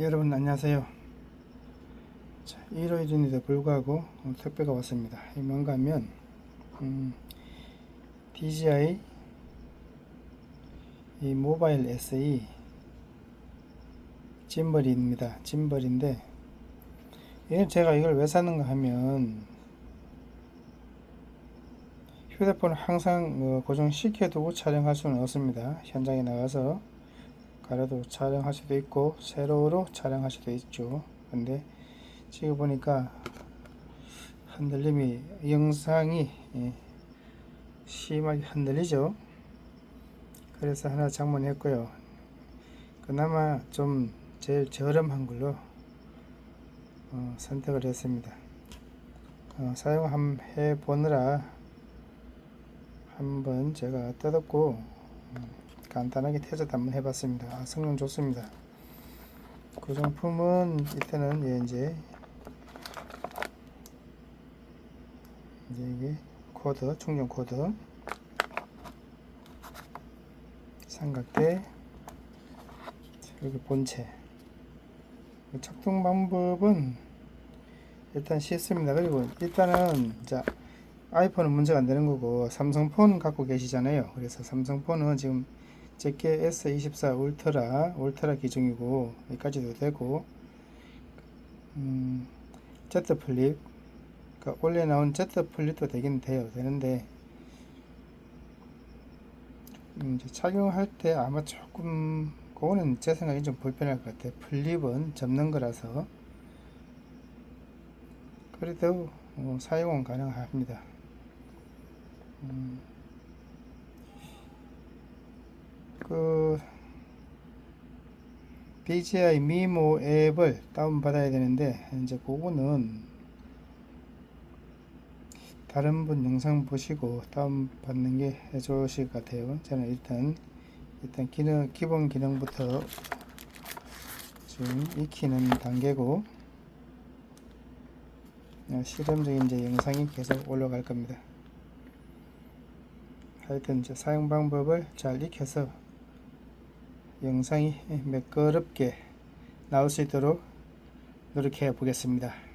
여러분 안녕하세요. 자, 일요일인데도 불구하고 어, 택배가 왔습니다. 이 뭔가 하면 음, DJI 이 모바일 SE 짐벌입니다. 짐벌인데 이건 제가 이걸 왜 사는가 하면 휴대폰을 항상 어, 고정시켜두고 촬영할 수는 없습니다. 현장에 나가서 가려도 촬영할 수도 있고 세로로 촬영할 수도 있죠. 근데 지금 보니까 흔들림이 영상이 예, 심하게 흔들리죠. 그래서 하나 장만했고요. 그나마 좀 제일 저렴한 걸로 어, 선택을 했습니다. 어, 사용 한번 해보느라 한번 제가 뜯었고 간단하게 테스트 한번 해봤습니다. 아, 성능 좋습니다. 구성품은 이때는 예, 이제 이제 이게 코드 충전 코드 삼각대 여기 본체 작동 방법은 일단 쉽습니다. 그리고 일단은 자 아이폰은 문제가 안 되는 거고 삼성폰 갖고 계시잖아요. 그래서 삼성폰은 지금 제게 S24 울트라 울트라 기종이고 여기까지도 되고 음, Z 플립 그러니까 원래 나온 Z 플립도 되긴 돼요 되는데 음, 이제 착용할 때 아마 조금 그거는 제 생각에 좀 불편할 것 같아요. 플립은 접는 거라서. 그래도 어, 사용은 가능합니다. 음, 그 BGI 미모 앱을 다운 받아야 되는데 이제 그거는 다른 분 영상 보시고 다운 받는 게 좋으실 것 같아요. 저는 일단 일단 기능 기본 기능부터 지금 익히는 단계고 어, 실험적인 이제 영상이 계속 올라갈 겁니다. 하여튼 이제 사용 방법을 잘 익혀서 영상이 매끄럽게 나올 수 있도록 노력해 보겠습니다.